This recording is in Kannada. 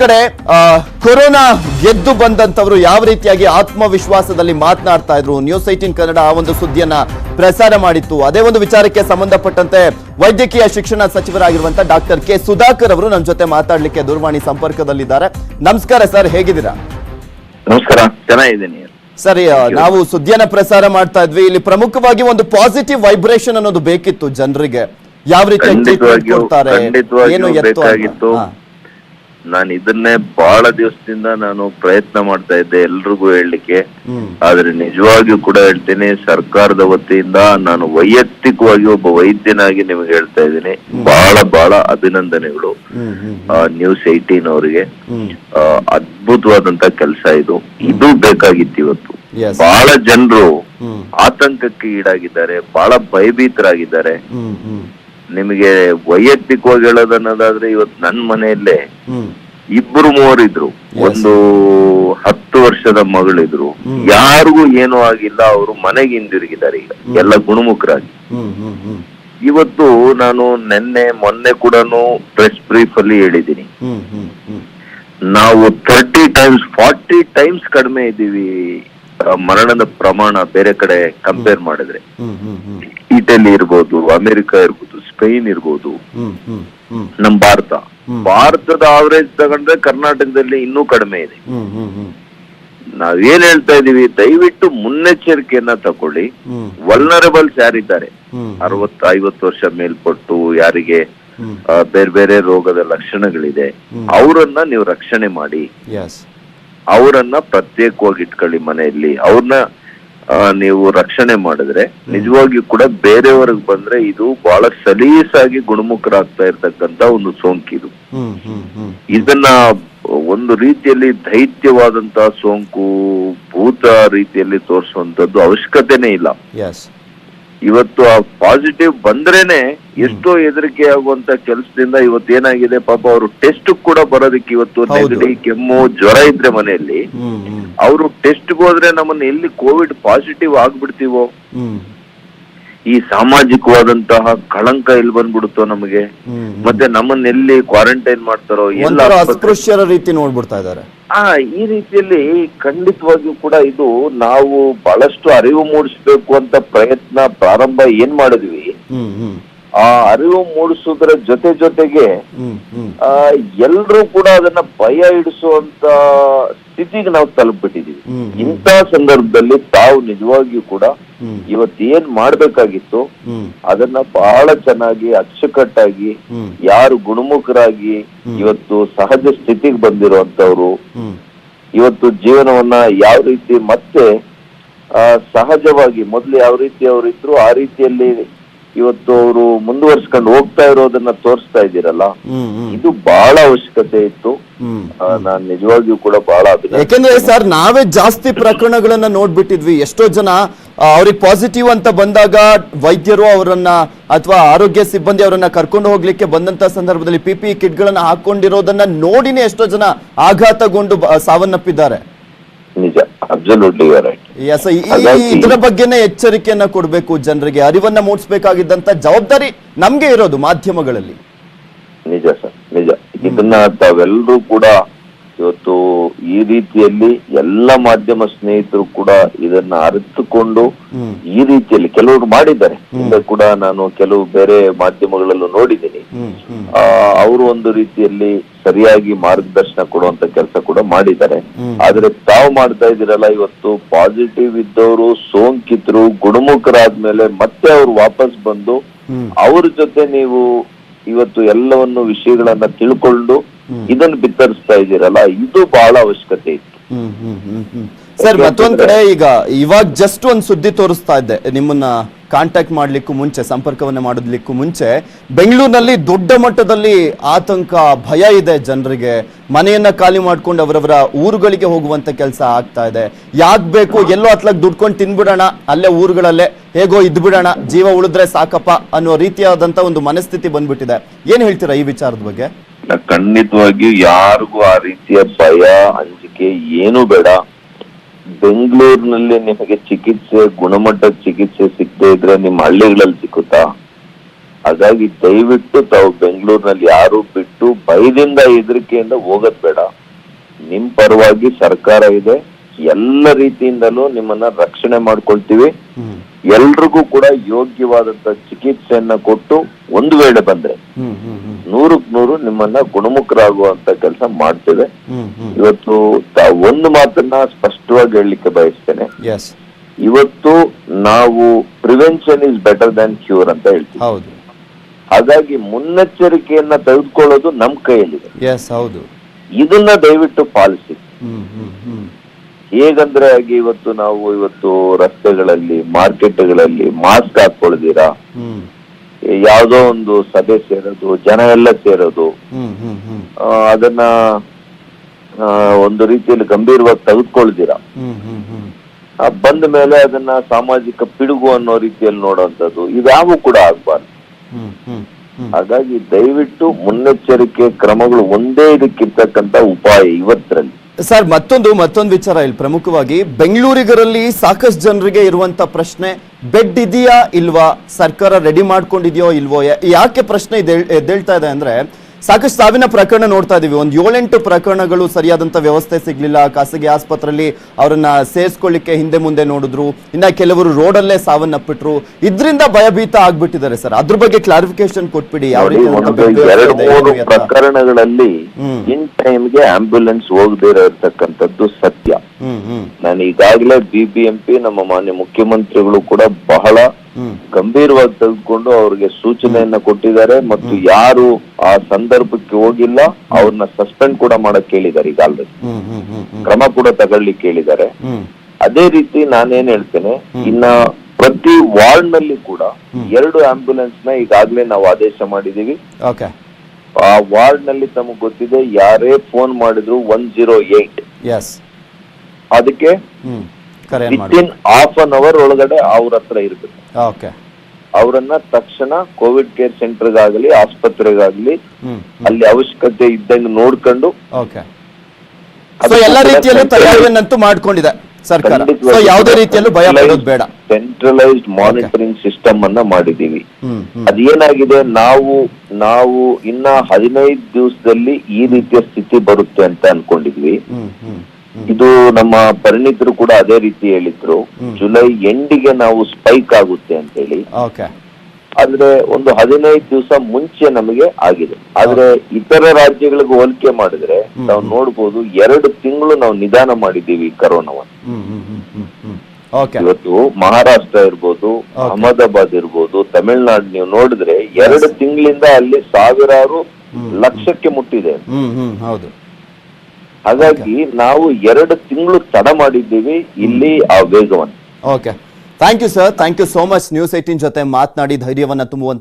ಕಡೆ ಕೊರೋನಾ ಗೆದ್ದು ಬಂದಂತವರು ಯಾವ ರೀತಿಯಾಗಿ ಆತ್ಮವಿಶ್ವಾಸದಲ್ಲಿ ಮಾತನಾಡ್ತಾ ಇದ್ರು? ನ್ಯೂಸ್ ಏಟೀನ್ ಕನ್ನಡ ಆ ಒಂದು ಸುದ್ದಿಯನ್ನ ಪ್ರಸಾರ ಮಾಡಿತ್ತು. ಅದೇ ಒಂದು ವಿಚಾರಕ್ಕೆ ಸಂಬಂಧಪಟ್ಟಂತೆ ವೈದ್ಯಕೀಯ ಶಿಕ್ಷಣ ಸಚಿವರಾಗಿರುವಂತಹ ಡಾಕ್ಟರ್ ಕೆ ಸುಧಾಕರ್ ಅವರು ನಮ್ಮ ಜೊತೆ ಮಾತಾಡ್ಲಿಕ್ಕೆ ದೂರವಾಣಿ ಸಂಪರ್ಕದಲ್ಲಿದ್ದಾರೆ. ನಮಸ್ಕಾರ ಸರ್ ಹೇಗಿದ್ದೀರಾ? ನಮಸ್ಕಾರ ಚೆನ್ನಾಗಿದ್ದೀನಿ. ಸರಿ ನಾವು ಸುದ್ದಿಯನ್ನ ಪ್ರಸಾರ ಮಾಡ್ತಾ ಇದ್ವಿ. ಇಲ್ಲಿ ಪ್ರಮುಖವಾಗಿ ಒಂದು ಪಾಸಿಟಿವ್ ವೈಬ್ರೇಷನ್ ಅನ್ನೋದು ಬೇಕಿತ್ತು ಜನರಿಗೆ. ಯಾವ ರೀತಿ ಏನು ಎತ್ತು. ನಾನು ಇದನ್ನೇ ಬಹಳ ದಿವಸದಿಂದ ನಾನು ಪ್ರಯತ್ನ ಮಾಡ್ತಾ ಇದ್ದೆ ಎಲ್ರಿಗೂ ಹೇಳಲಿಕ್ಕೆ. ಆದ್ರೆ ನಿಜವಾಗಿಯೂ ಕೂಡ ಹೇಳ್ತೀನಿ ಸರ್ಕಾರದ ವತಿಯಿಂದ ನಾನು ವೈಯಕ್ತಿಕವಾಗಿ ಒಬ್ಬ ವೈದ್ಯನಾಗಿ ನಿಮಗೆ ಹೇಳ್ತಾ ಇದ್ದೀನಿ. ಬಹಳ ಬಹಳ ಅಭಿನಂದನೆಗಳು. ನ್ಯೂಸ್ ಏಟೀನ್ ಅವರಿಗೆ ಅದ್ಭುತವಾದಂತ ಕೆಲಸ ಇದು. ಇದು ಬೇಕಾಗಿತ್ತು ಇವತ್ತು. ಬಹಳ ಜನರು ಆತಂಕಕ್ಕೆ ಈಡಾಗಿದ್ದಾರೆ ಬಹಳ ಭಯಭೀತರಾಗಿದ್ದಾರೆ. ನಿಮಗೆ ವೈಯಕ್ತಿಕವಾಗಿ ಹೇಳೋದನ್ನೋದಾದ್ರೆ ಇವತ್ತು ನನ್ನ ಮನೆಯಲ್ಲೇ ಇಬ್ರು ಮೂವರಿದ್ರು. ಒಂದು ಹತ್ತು ವರ್ಷದ ಮಗಳಿದ್ರು. ಯಾರಿಗೂ ಏನೂ ಆಗಿಲ್ಲ ಅವರು ಮನೆಗೆ ಹಿಂದಿರುಗಿದ್ದಾರೆ ಈಗ ಎಲ್ಲ ಗುಣಮುಖರಾಗಿ. ಇವತ್ತು ನಾನು ನಿನ್ನೆ ಮೊನ್ನೆ ಕೂಡ ಪ್ರೆಸ್ ಬ್ರೀಫ್ ಅಲ್ಲಿ ಹೇಳಿದ್ದೀನಿ. ನಾವು ಥರ್ಟಿ ಟೈಮ್ಸ್ ಫಾರ್ಟಿ ಟೈಮ್ಸ್ ಕಡಿಮೆ ಇದ್ದೀವಿ. ಮರಣದ ಪ್ರಮಾಣ ಬೇರೆ ಕಡೆ ಕಂಪೇರ್ ಮಾಡಿದ್ರೆ. ಇಟಲಿ ಇರ್ಬೋದು ಅಮೆರಿಕ ಇರ್ಬೋದು. ಸ್ಪೇನ್ ಇರ್ಬೋದು. ಹ್ಮ್ ಹ್ಮ್ ಹ್ಮ್. ನಮ್ ಭಾರತ. ಭಾರತದ ಆವರೇಜ್ ತಗೊಂಡ್ರೆ ಕರ್ನಾಟಕದಲ್ಲಿ ಇನ್ನೂ ಕಡಿಮೆ ಇದೆ. ನಾವೇನ್ ಹೇಳ್ತಾ ಇದೀವಿ ದಯವಿಟ್ಟು ಮುನ್ನೆಚ್ಚರಿಕೆಯನ್ನ ತಕೊಳ್ಳಿ ವಲ್ನರಬಲ್ಸ್ ಯಾರಿದ್ದಾರೆ ಅರವತ್ತು ಐವತ್ತು ವರ್ಷ ಮೇಲ್ಪಟ್ಟು ಯಾರಿಗೆ ಬೇರೆ ಬೇರೆ ರೋಗದ ಲಕ್ಷಣಗಳಿದೆ ಅವರನ್ನ ನೀವು ರಕ್ಷಣೆ ಮಾಡಿ. ಅವರನ್ನ ಪ್ರತ್ಯೇಕವಾಗಿ ಇಟ್ಕೊಳ್ಳಿ ಮನೆಯಲ್ಲಿ. ಅವ್ರನ್ನ ನೀವು ರಕ್ಷಣೆ ಮಾಡಿದ್ರೆ ನಿಜವಾಗಿಯೂ ಕೂಡ ಬೇರೆಯವ್ರಿಗೆ ಬಂದ್ರೆ ಇದು ಬಹಳ ಸಲೀಸಾಗಿ ಗುಣಮುಖರಾಗ್ತಾ ಇರ್ತಕ್ಕಂತ ಒಂದು ಸೋಂಕಿದು ಇದನ್ನ ಒಂದು ರೀತಿಯಲ್ಲಿ ದೈತ್ಯವಾದಂತಹ ಸೋಂಕು ಭೂತ ರೀತಿಯಲ್ಲಿ ತೋರಿಸುವಂತದ್ದು ಅವಶ್ಯಕತೆನೇ ಇಲ್ಲ. ಇವತ್ತು ಆ ಪಾಸಿಟಿವ್ ಬಂದ್ರೇನೆ ಎಷ್ಟೋ ಹೆದರಿಕೆ ಆಗುವಂತ ಕೆಲಸದಿಂದ ಇವತ್ತು ಏನಾಗಿದೆ? ಪಾಪ ಅವರು ಟೆಸ್ಟ್ ಕೂಡ ಬರೋದಕ್ಕೆ ಇವತ್ತು ನೆಗಡಿ ಕೆಮ್ಮು ಜ್ವರ ಇದ್ರೆ ಮನೆಯಲ್ಲಿ. ಅವರು ಟೆಸ್ಟ್ ಹೋದ್ರೆ ನಮ್ಮನ್ನ ಎಲ್ಲಿ ಕೋವಿಡ್ ಪಾಸಿಟಿವ್ ಆಗ್ಬಿಡ್ತೀವೋ? ಈ ಸಾಮಾಜಿಕವಾದಂತಹ ಕಳಂಕ ಎಲ್ಲಿ ಬಂದ್ಬಿಡುತ್ತೋ ನಮಗೆ? ಮತ್ತೆ ನಮ್ಮನ್ನ ಎಲ್ಲಿ ಕ್ವಾರಂಟೈನ್ ಮಾಡ್ತಾರೋ ಎಲ್ಲ ರೀತಿ ನೋಡ್ಬಿಡ್ತಾ ಇದ್ದಾರೆ. ಆ ಈ ರೀತಿಯಲ್ಲಿ ಖಂಡಿತವಾಗಿಯೂ ಕೂಡ ಇದು ನಾವು ಬಹಳಷ್ಟು ಅರಿವು ಮೂಡಿಸ್ಬೇಕು ಅಂತ ಪ್ರಯತ್ನ ಪ್ರಾರಂಭ ಏನ್ ಮಾಡಿದ್ವಿ? ಆ ಅರಿವು ಮೂಡಿಸೋದ್ರ ಜೊತೆ ಜೊತೆಗೆ ಆ ಎಲ್ರೂ ಕೂಡ ಅದನ್ನ ಭಯ ಹಿಡಿಸುವಂತ ಸ್ಥಿತಿಗೆ ನಾವು ತಲುಪಿಬಿಟ್ಟಿದೀವಿ. ಇಂಥ ಸಂದರ್ಭದಲ್ಲಿ ತಾವು ನಿಜವಾಗಿಯೂ ಕೂಡ ಇವತ್ತೇನ್ ಮಾಡ್ಬೇಕಾಗಿತ್ತು ಅದನ್ನ ಬಹಳ ಚೆನ್ನಾಗಿ ಅಚ್ಚುಕಟ್ಟಾಗಿ ಯಾರು ಗುಣಮುಖರಾಗಿ ಇವತ್ತು ಸಹಜ ಸ್ಥಿತಿಗೆ ಬಂದಿರುವಂತವ್ರು ಇವತ್ತು ಜೀವನವನ್ನ ಯಾವ ರೀತಿ ಮತ್ತೆ ಸಹಜವಾಗಿ ಮೊದ್ಲು ಯಾವ ರೀತಿ ಅವ್ರು ಇದ್ರು ಆ ರೀತಿಯಲ್ಲಿ ಇವತ್ತು ಅವರು ಮುಂದುವರ್ಸ್ಕೊಂಡು ಹೋಗ್ತಾ ಇರೋದನ್ನ ತೋರಿಸ್ತಾ ಇದ್ದೀರಲ್ಲ ಇದು ಬಹಳ ಅವಶ್ಯಕತೆ ಇತ್ತು. ನಾನು ನಿಜವಾಗಿಯೂ ಕೂಡ ಬಹಳ ಯಾಕಂದ್ರೆ ಸರ್ ನಾವೇ ಜಾಸ್ತಿ ಪ್ರಕರಣಗಳನ್ನ ನೋಡ್ಬಿಟ್ಟಿದ್ವಿ. ಎಷ್ಟೋ ಜನ ಅವ್ರಿಗೆ ಪಾಸಿಟಿವ್ ಅಂತ ಬಂದಾಗ ವೈದ್ಯರು ಅವರನ್ನ ಅಥವಾ ಆರೋಗ್ಯ ಸಿಬ್ಬಂದಿ ಅವರನ್ನ ಕರ್ಕೊಂಡು ಹೋಗ್ಲಿಕ್ಕೆ ಬಂದಂತ ಸಂದರ್ಭದಲ್ಲಿ ಪಿಪಿ ಕಿಟ್ ಕಿಟ್ಗಳನ್ನ ಹಾಕೊಂಡಿರೋದನ್ನ ನೋಡಿನೇ ಎಷ್ಟೋ ಜನ ಆಘಾತಗೊಂಡು ಸಾವನ್ನಪ್ಪಿದ್ದಾರೆ. ಅಬ್ಸಲ್ಯೂಟ್ಲಿ ರೈಟ್ ಎಸ್ ಇದರ ಬಗ್ಗೆನೇ ಎಚ್ಚರಿಕೆಯನ್ನ ಕೊಡಬೇಕು ಜನರಿಗೆ. ಅರಿವನ್ನ ಮೂಡಿಸಬೇಕಾಗಿದ್ದಂತ ಜವಾಬ್ದಾರಿ ನಮ್ಗೆ ಇರೋದು ಮಾಧ್ಯಮಗಳಲ್ಲಿ. ನಿಜ ಸರ್ ನಿಜ. ಇದನ್ನ ತಾವೆಲ್ಲರೂ ಕೂಡ ಇವತ್ತು ಈ ರೀತಿಯಲ್ಲಿ ಎಲ್ಲ ಮಾಧ್ಯಮ ಸ್ನೇಹಿತರು ಕೂಡ ಇದನ್ನ ಅರಿತುಕೊಂಡು ಈ ರೀತಿಯಲ್ಲಿ ಕೆಲವರು ಮಾಡಿದ್ದಾರೆ. ಇಲ್ಲ ಕೂಡ ನಾನು ಕೆಲವು ಬೇರೆ ಮಾಧ್ಯಮಗಳಲ್ಲೂ ನೋಡಿದ್ದೀನಿ. ಅವರು ಒಂದು ರೀತಿಯಲ್ಲಿ ಸರಿಯಾಗಿ ಮಾರ್ಗದರ್ಶನ ಕೊಡುವಂತ ಕೆಲಸ ಕೂಡ ಮಾಡಿದ್ದಾರೆ. ಆದ್ರೆ ತಾವು ಮಾಡ್ತಾ ಇದ್ದೀರಲ್ಲ ಇವತ್ತು ಪಾಸಿಟಿವ್ ಇದ್ದವರು ಸೋಂಕಿತರು ಗುಣಮುಖರಾದ್ಮೇಲೆ ಮತ್ತೆ ಅವ್ರು ವಾಪಸ್ ಬಂದು ಅವ್ರ ಜೊತೆ ನೀವು ಇವತ್ತು ಎಲ್ಲವನ್ನು ವಿಷಯಗಳನ್ನ ತಿಳ್ಕೊಂಡು ಇದನ್ನು ಬಿತ್ತರಿಸ್ತಾ ಇದ್ದೀರಲ್ಲ ಇದು ಬಹಳ ಅವಶ್ಯಕತೆ ಇತ್ತು. ಸರ್ ಮತ್ತೊಂದ್ ಕಡೆ ಈಗ ಇವಾಗ ಜಸ್ಟ್ ಒಂದ್ ಸುದ್ದಿ ತೋರಿಸ್ತಾ ಇದ್ದೆ ನಿಮ್ಮನ್ನ ಕಾಂಟ್ಯಾಕ್ಟ್ ಮಾಡ್ಲಿಕ್ಕೂ ಮುಂಚೆ ಸಂಪರ್ಕವನ್ನ ಮಾಡೋದ್ಲಿಕ್ಕೂ ಮುಂಚೆ ಬೆಂಗಳೂರಿನಲ್ಲಿ ದೊಡ್ಡ ಮಟ್ಟದಲ್ಲಿ ಆತಂಕ ಭಯ ಇದೆ ಜನರಿಗೆ. ಮನೆಯನ್ನ ಖಾಲಿ ಮಾಡ್ಕೊಂಡು ಅವರವರ ಊರುಗಳಿಗೆ ಹೋಗುವಂತ ಕೆಲಸ ಆಗ್ತಾ ಇದೆ. ಯಾಕ್ ಬೇಕು? ಎಲ್ಲೋ ಅತ್ಲಾಗ್ ದುಡ್ಕೊಂಡು ತಿನ್ಬಿಡೋಣ. ಅಲ್ಲೇ ಊರುಗಳಲ್ಲೇ ಹೇಗೋ ಇದ್ಬಿಡೋಣ. ಜೀವ ಉಳಿದ್ರೆ ಸಾಕಪ್ಪ ಅನ್ನೋ ರೀತಿಯಾದಂತ ಒಂದು ಮನಸ್ಥಿತಿ ಬಂದ್ಬಿಟ್ಟಿದೆ. ಏನ್ ಹೇಳ್ತೀರಾ ಈ ವಿಚಾರದ ಬಗ್ಗೆ? ನ- ಖಂಡಿತವಾಗಿಯೂ ಯಾರಿಗೂ ಆ ರೀತಿಯ ಭಯ ಅಂಜಿಕೆ ಏನು ಬೇಡ. ಬೆಂಗಳೂರಿನಲ್ಲಿ ನಿಮಗೆ ಚಿಕಿತ್ಸೆ ಗುಣಮಟ್ಟದ ಚಿಕಿತ್ಸೆ ಸಿಗದೇ ಇದ್ರೆ ನಿಮ್ಮ ಹಳ್ಳಿಗಳಲ್ಲಿ ಸಿಕ್ಕುತ್ತಾ? ಹಾಗಾಗಿ ದಯವಿಟ್ಟು ತಾವು ಬೆಂಗಳೂರಿನಲ್ಲಿ ಯಾರು ಬಿಟ್ಟು ಭಯದಿಂದ ಹೆದರಿಕೆಯಿಂದ ಹೋಗೋದ್ ಬೇಡ. ನಿಮ್ ಪರವಾಗಿ ಸರ್ಕಾರ ಇದೆ. ಎಲ್ಲ ರೀತಿಯಿಂದಲೂ ನಿಮ್ಮನ್ನ ರಕ್ಷಣೆ ಮಾಡ್ಕೊಳ್ತೀವಿ. ಎಲ್ರಿಗೂ ಕೂಡ ಯೋಗ್ಯವಾದಂತ ಚಿಕಿತ್ಸೆಯನ್ನ ಕೊಟ್ಟು ಒಂದು ವೇಳೆ ಬಂದ್ರೆ ನೂರಕ್ ನೂರು ನಿಮ್ಮನ್ನ ಗುಣಮುಖರಾಗುವಂತ ಕೆಲಸ ಮಾಡ್ತೇವೆ ಇವತ್ತು ಒಂದು ಮಾತನ್ನ ಸ್ಪಷ್ಟವಾಗಿ ಹೇಳಲಿಕ್ಕೆ ಬಯಸ್ತೇನೆ. ಇವತ್ತು ನಾವು prevention is better than cure ಅಂತ ಹೇಳ್ತೀವಿ. ಹಾಗಾಗಿ ಮುನ್ನೆಚ್ಚರಿಕೆಯನ್ನ ತೆಗೆದುಕೊಳ್ಳೋದು ನಮ್ ಕೈಯಲ್ಲಿದೆ. ಇದನ್ನ ದಯವಿಟ್ಟು ಪಾಲಿಸಿ. ಹೇಗಂದ್ರೆ ಆಗಿ ಇವತ್ತು ನಾವು ಇವತ್ತು ರಸ್ತೆಗಳಲ್ಲಿ ಮಾರ್ಕೆಟ್ಗಳಲ್ಲಿ ಮಾಸ್ಕ್ ಹಾಕೊಳ್ದಿರಾ ಯಾವುದೋ ಒಂದು ಸಭೆ ಸೇರೋದು ಜನ ಎಲ್ಲ ಸೇರೋದು. ಅದನ್ನ ಒಂದು ರೀತಿಯಲ್ಲಿ ಗಂಭೀರವಾಗಿ ಆ, ಬಂದ ಮೇಲೆ ಅದನ್ನ ಸಾಮಾಜಿಕ ಪಿಡುಗು ಅನ್ನೋ ರೀತಿಯಲ್ಲಿ ನೋಡುವಂತದ್ದು ಇದ್ಯಾವು ಕೂಡ ಆಗ್ಬಾರ್ದು. ಹಾಗಾಗಿ ದಯವಿಟ್ಟು ಮುನ್ನೆಚ್ಚರಿಕೆ ಕ್ರಮಗಳು ಒಂದೇ ಇದಕ್ಕಿರ್ತಕ್ಕಂತ ಉಪಾಯ ಇವತ್ತರಲ್ಲಿ. ಸರ್ ಮತ್ತೊಂದು ಮತ್ತೊಂದು ವಿಚಾರ ಇಲ್ಲಿ ಪ್ರಮುಖವಾಗಿ. ಬೆಂಗಳೂರಿಗರಲ್ಲಿ ಸಾಕಷ್ಟು ಜನರಿಗೆ ಇರುವಂತ ಪ್ರಶ್ನೆ ಬೆಡ್ ಇದೆಯಾ ಇಲ್ವಾ? ಸರ್ಕಾರ ರೆಡಿ ಮಾಡ್ಕೊಂಡಿದೆಯೋ ಇಲ್ವೋ? ಯಾಕೆ ಪ್ರಶ್ನೆ ಇದೆ ಎದ್ದೇಳ್ತಾ ಇದೆ ಅಂದ್ರೆ ಸಾಕಷ್ಟು ಸಾವಿನ ಪ್ರಕರಣ ನೋಡ್ತಾ ಇದೀವಿ. ಒಂದು ಏಳೆಂಟು ಪ್ರಕರಣಗಳು ಸರಿಯಾದಂತ ವ್ಯವಸ್ಥೆ ಸಿಗ್ಲಿಲ್ಲ. ಖಾಸಗಿ ಆಸ್ಪತ್ರೆಯಲ್ಲಿ ಅವರನ್ನ ಸೇರಿಸ್ಕೊಳ್ಳಿಕ್ಕೆ ಹಿಂದೆ ಮುಂದೆ ನೋಡಿದ್ರು. ಇನ್ನ ಕೆಲವರು ರೋಡಲ್ಲೇ ಸಾವನ್ನಪ್ಪಿಟ್ರು. ಇದರಿಂದ ಭಯಭೀತ ಆಗ್ಬಿಟ್ಟಿದ್ದಾರೆ ಸರ್. ಅದ್ರ ಬಗ್ಗೆ ಕ್ಲಾರಿಫಿಕೇಶನ್ ಕೊಟ್ಬಿಡಿ. ಯಾವ ರೀತಿ ಪ್ರಕರಣಗಳಲ್ಲಿ. ಇನ್ ಟೈಮ್ಗೆ ಆಂಬ್ಯುಲೆನ್ಸ್ ಹೋಗದೇ ಇರತಕ್ಕಂಥದ್ದು ಸತ್ಯ. ನಾನು ಈಗಾಗಲೇ ಬಿಬಿಎಂಪಿ ನಮ್ಮ ಮಾನ್ಯ ಮುಖ್ಯಮಂತ್ರಿಗಳು ಕೂಡ ಬಹಳ ಗಂಭೀರವಾಗಿ ತೆಗೆದುಕೊಂಡು ಅವ್ರಿಗೆ ಸೂಚನೆಯನ್ನ ಕೊಟ್ಟಿದ್ದಾರೆ ಮತ್ತು ಯಾರು ಆ ಸಂದರ್ಭಕ್ಕೆ ಹೋಗಿಲ್ಲ ಅವ್ರನ್ನ ಸಸ್ಪೆಂಡ್ ಕೂಡ ಮಾಡಕ್ ಕೇಳಿದ್ದಾರೆ ಈಗ ಆಲ್ರೆಡಿ ಕ್ರಮ ಕೂಡ ತಗೊಳ್ಳಿಕ್ಕೆ ಹೇಳಿದ್ದಾರೆ. ಹ್ಮ್ ಅದೇ ರೀತಿ ನಾನೇನ್ ಹೇಳ್ತೇನೆ ಇನ್ನ ಪ್ರತಿ ವಾರ್ಡ್ನಲ್ಲಿ ಕೂಡ ಎರಡು ಆಂಬ್ಯುಲೆನ್ಸ್ನ ಈಗಾಗಲೇ ನಾವು ಆದೇಶ ಮಾಡಿದೀವಿ ಆ ವಾರ್ಡ್ನಲ್ಲಿ ತಮಗ್ ಗೊತ್ತಿದೆ ಯಾರೇ ಫೋನ್ ಮಾಡಿದ್ರು ಒನ್ ಜೀರೋ ಏಟ್. ಅದಕ್ಕೆ ಹ್ಮ್ ಕರೆ ವಿತ್ ಮಾಡಿ ಇನ್ ಹಾಫ್ ಅನ್ ಅವರ್ ಒಳಗಡೆ ಅವ್ರ ಹತ್ರ ಇರ್ಬೇಕು. ಓಕೆ. ಅವರನ್ನ ತಕ್ಷಣ ಕೋವಿಡ್ ಕೇರ್ ಸೆಂಟರ್ಗಾಗಲಿ ಆಸ್ಪತ್ರೆಗಾಗ್ಲಿ ಅಲ್ಲಿ ಅವಶ್ಯಕತೆ ಇದ್ದಂಗೆ ನೋಡ್ಕೊಂಡು ಎಲ್ಲ ರೀತಿಯಲ್ಲೂ ತಯಾರಿಯನ್ನಂತೂ ಮಾಡ್ಕೊಂಡಿದೆ ಸರ್ಕಾರ. ಯಾವುದೇ ರೀತಿಯಲ್ಲೂ ಭಯ ಪಡೋದು ಬೇಡ. ಸೆಂಟ್ರಲೈಸ್ಡ್ ಮಾನಿಟರಿಂಗ್ ಸಿಸ್ಟಮ್ ಅನ್ನ ಮಾಡಿದೀವಿ. ಅದೇನಾಗಿದೆ ನಾವು ನಾವು ಇನ್ನ ಹದಿನೈದು ದಿವಸದಲ್ಲಿ ಈ ರೀತಿಯ ಸ್ಥಿತಿ ಬರುತ್ತೆ ಅಂತ ಅನ್ಕೊಂಡಿದ್ವಿ. ಇದು ನಮ್ಮ ಪರಿಣಿತರು ಕೂಡ ಅದೇ ರೀತಿ ಹೇಳಿದ್ರು. ಜುಲೈ ಎಂಡಿಗೆ ನಾವು ಸ್ಪೈಕ್ ಆಗುತ್ತೆ ಅಂತ ಹೇಳಿ ಆದ್ರೆ ಒಂದು ಹದಿನೈದು ದಿವಸ ಮುಂಚೆ ನಮಗೆ ಆಗಿದೆ. ಆದ್ರೆ ಇತರ ರಾಜ್ಯಗಳಿಗೆ ಹೋಲಿಕೆ ಮಾಡಿದ್ರೆ ನಾವು ನೋಡ್ಬೋದು ಎರಡು ತಿಂಗಳು ನಾವು ನಿಧಾನ ಮಾಡಿದ್ದೀವಿ ಕರೋನಾವನ್ನು. ಇವತ್ತು ಮಹಾರಾಷ್ಟ್ರ ಇರ್ಬೋದು ಅಹಮದಾಬಾದ್ ಇರ್ಬೋದು ತಮಿಳ್ನಾಡು ನೀವು ನೋಡಿದ್ರೆ ಎರಡು ತಿಂಗಳಿಂದ ಅಲ್ಲಿ ಸಾವಿರಾರು ಲಕ್ಷಕ್ಕೆ ಮುಟ್ಟಿದೆ ಹೌದು. ಹಾಗಾಗಿ ನಾವು ಎರಡು ತಿಂಗಳು ತಡ ಮಾಡಿದ್ದೀವಿ ಇಲ್ಲಿ ಆ ವೇಗವನ್ನು. Okay thank you sir thank you so much news eighteen ಜೊತೆ ಮಾತನಾಡಿ ಧೈರ್ಯವನ್ನು ತುಂಬುವಂತ